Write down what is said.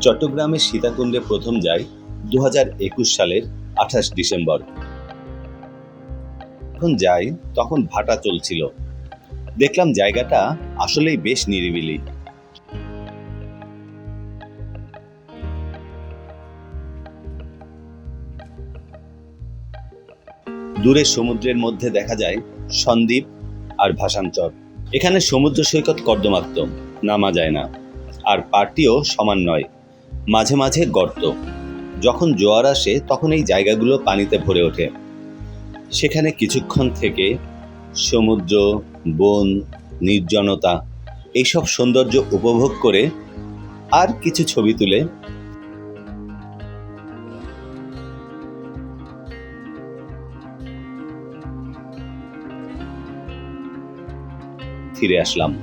চট্টগ্রামের সীতাকুণ্ডে প্রথম যাই দু সালের আঠাশ ডিসেম্বর। যখন যাই, তখন ভাটা চলছিল। দেখলাম জায়গাটা আসলেই বেশ নিরিবিলি। দূরে সমুদ্রের মধ্যে দেখা যায় সন্দ্বীপ আর ভাষাঞ্চর এখানে সমুদ্র সৈকত কর্দমাক্ত, নামা যায় না। আর পার্টিও সমান নয়। মাঝে মাঝে গর্ত। যখন জোয়ার আসে, তখন এই জায়গাগুলো পানিতে ভরে ওঠে। সেখানে কিছুক্ষণ থেকে সমুদ্র, বন, নির্জনতা, এইসব সৌন্দর্য উপভোগ করে আর কিছু ছবি তুলে ফিরে আসলাম।